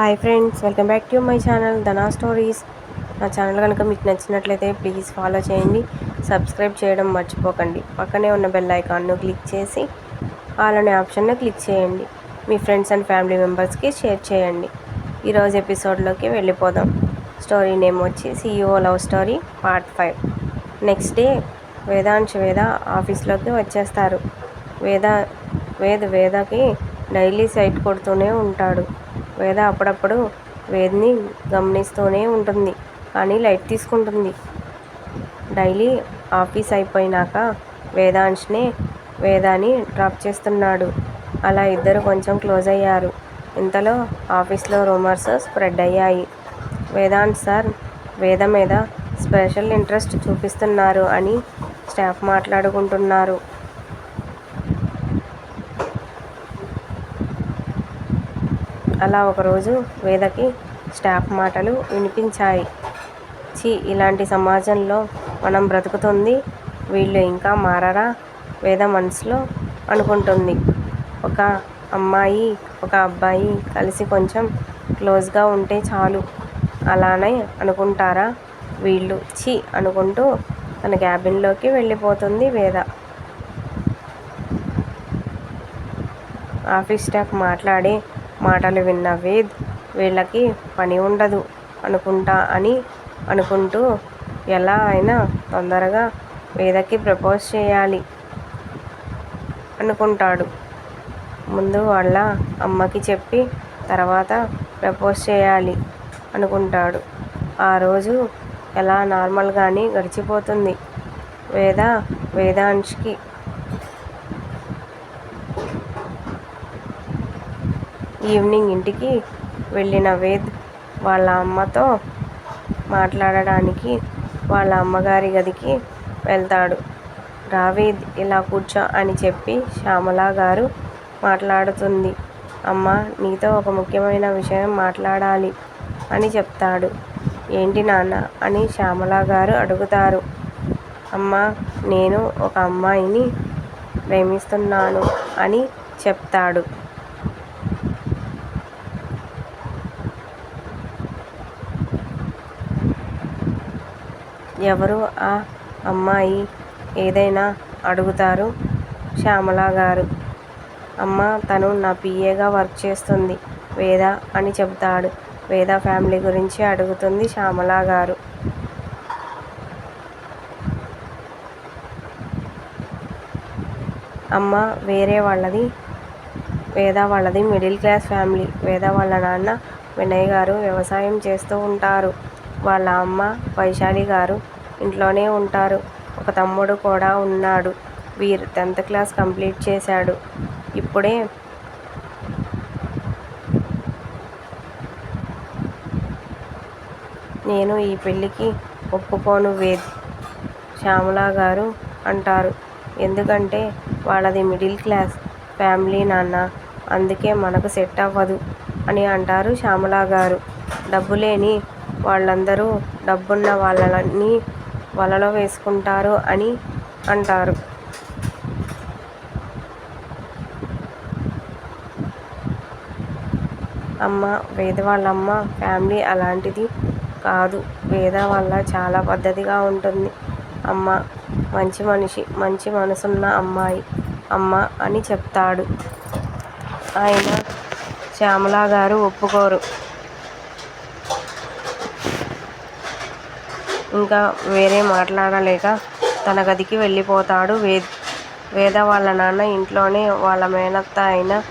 Hi friends welcome back to my channel Dhana stories నా channel కనుక మీకు నచ్చినట్లయితే ప్లీజ్ ఫాలో చేయండి సబ్స్క్రైబ్ చేయడం మర్చిపోకండి. పక్కనే ఉన్న బెల్ ఐకాన్ను క్లిక్ చేసి ఆల్ అనే ఆప్షన్ను క్లిక్ చేయండి. మీ ఫ్రెండ్స్ అండ్ ఫ్యామిలీ మెంబర్స్కి షేర్ చేయండి. ఈరోజు ఎపిసోడ్లోకి వెళ్ళిపోదాం. స్టోరీ నేమ్ వచ్చి CEO love story part five next day Vedansh Veda ఆఫీస్లోకి వచ్చేస్తారు. వేద వేద వేదకి డైలీ సైట్ కొడుతూనే ఉంటాడు. వేద అప్పుడప్పుడు వేద్ని గమనిస్తూనే ఉంటుంది కానీ లైట్ తీసుకుంటుంది. డైలీ ఆఫీస్ అయిపోయినాక వేదాంశ్నే వేదాని డ్రాప్ చేస్తున్నాడు. అలా ఇద్దరు కొంచెం క్లోజ్ అయ్యారు. ఇంతలో ఆఫీస్లో రూమర్స్ స్ప్రెడ్ అయ్యాయి. వేదాంత్ సార్ వేద మీద స్పెషల్ ఇంట్రెస్ట్ చూపిస్తున్నారు అని స్టాఫ్ మాట్లాడుకుంటున్నారు. అలా ఒకరోజు వేదకి స్టాఫ్ మాటలు వినిపించాయి. ఛీ ఇలాంటి సమాజంలో మనం బ్రతుకుతుంది వీళ్ళు ఇంకా మారరా? వేద మనసులో అనుకుంటుంది. ఒక అమ్మాయి ఒక అబ్బాయి కలిసి కొంచెం క్లోజ్గా ఉంటే చాలు. అలానే అనుకుంటారా? వీళ్ళు ఛీ అనుకుంటూ తన క్యాబిన్లోకి వెళ్ళిపోతుంది వేద. ఆఫీస్ స్టాఫ్ మాట్లాడే మాటలు విన్న వేద్ వీళ్ళకి పని ఉండదు అనుకుంటా అని అనుకుంటూ ఎలా అయినా తొందరగా వేదకి ప్రపోజ్ చేయాలి అనుకుంటాడు. ముందు వాళ్ళ అమ్మకి చెప్పి తర్వాత ప్రపోజ్ చేయాలి అనుకుంటాడు. ఆ రోజు ఎలా నార్మల్గానే గడిచిపోతుంది. వేద వేదాంష్కి ఈవినింగ్ ఇంటికి వెళ్ళిన వేద్ వాళ్ళ అమ్మతో మాట్లాడడానికి వాళ్ళ అమ్మగారి గదికి వెళ్తాడు. రావేద్ ఇలా కూర్చో అని చెప్పి శ్యామల గారు మాట్లాడుతుంది. అమ్మ నీతో ఒక ముఖ్యమైన విషయం మాట్లాడాలి అని చెప్తాడు. ఏంటి నాన్న అని శ్యామల గారు అడుగుతారు. అమ్మ నేను ఒక అమ్మాయిని ప్రేమిస్తున్నాను అని చెప్తాడు. ఎవరు ఆ అమ్మాయి ఏదైనా అడుగుతారు? శ్యామల గారు. అమ్మ తను నా పిఏగా వర్క్ చేస్తుంది. వేద అని చెబుతాడు. వేద ఫ్యామిలీ గురించి అడుగుతుంది శ్యామల గారు. అమ్మ వేరే వాళ్ళది వేద వాళ్ళది మిడిల్ క్లాస్ ఫ్యామిలీ. వేద వాళ్ళ నాన్న వినయ్ గారు వ్యవసాయం చేస్తూ ఉంటారు. వాళ్ళ అమ్మ వైశాలి గారు ఇంట్లోనే ఉంటారు. ఒక తమ్ముడు కూడా ఉన్నాడు. వీరు టెన్త్ క్లాస్ కంప్లీట్ చేశాడు. ఇప్పుడే నేను ఈ పెళ్ళికి ఒప్పుకోను వేద్ శ్యామలా గారు అంటారు. ఎందుకంటే వాళ్ళది మిడిల్ క్లాస్ ఫ్యామిలీ నాన్న. అందుకే మనకు సెట్ అవ్వదు అని అంటారు శ్యామలా గారు. డబ్బు లేని వాళ్ళందరూ డబ్బున్న వాళ్ళని వలలో వేసుకుంటారు అని అంటారు. అమ్మ వేద ఫ్యామిలీ అలాంటిది కాదు. వేద వల్ల చాలా పద్ధతిగా ఉంటుంది. అమ్మ మంచి మనిషి మంచి మనసున్న అమ్మాయి అమ్మ అని చెప్తాడు. ఆయన శ్యామల గారు ఒప్పుకోరు. ఇంకా వేరే మాట్లాడలేక తన గదికి వెళ్ళిపోతాడు. వేద్ వేద వాళ్ళ నాన్న ఇంట్లోనే వాళ్ళ మేనత్త అయిన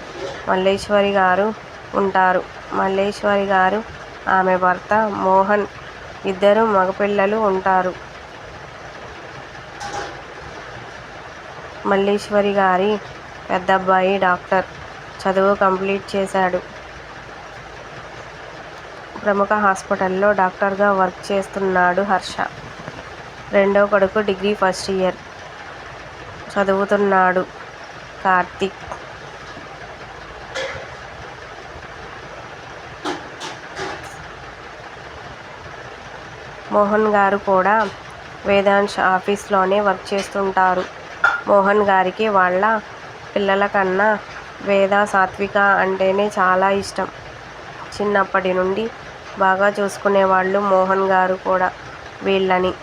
మల్లేశ్వరి గారు ఉంటారు. మల్లేశ్వరి గారు ఆమె భర్త మోహన్ ఇద్దరు మగపిల్లలు ఉంటారు. మల్లేశ్వరి గారి పెద్దబ్బాయి డాక్టర్. చదువు కంప్లీట్ చేశాడు. ప్రముఖ హాస్పిటల్లో డాక్టర్గా వర్క్ చేస్తున్నాడు హర్ష. రెండో కొడుకు డిగ్రీ ఫస్ట్ ఇయర్. చదువుతున్నాడు కార్తిక్. మోహన్ గారు కూడా వేదాంశ్ ఆఫీస్లోనే వర్క్ చేస్తుంటారు. మోహన్ గారికి వాళ్ళ పిల్లల కన్నా వేద సాత్విక అంటేనే చాలా ఇష్టం. చిన్నప్పటి నుండి బాగా చూసుకునేవాళ్ళు మోహన్ గారు కూడా వీళ్ళని.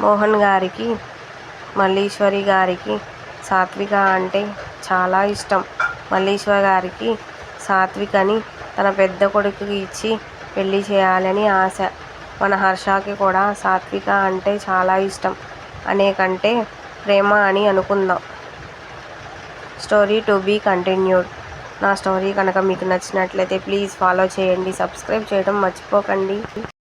మోహన్ గారికి మల్లీశ్వరి గారికి సాత్విక అంటే చాలా ఇష్టం. మల్లీశ్వరి గారికి సాత్వికని తన పెద్ద కొడుకుకి ఇచ్చి పెళ్ళి చేయాలని ఆశ. మన హర్షకి కూడా సాత్విక అంటే చాలా ఇష్టం. అనే కంటే ప్రేమ అని అనుకుందాం. Story to be continued. నా స్టోరీ కనుక మీకు నచ్చినట్లయితే ప్లీజ్ ఫాలో చేయండి సబ్స్క్రైబ్ చేయడం మర్చిపోకండి.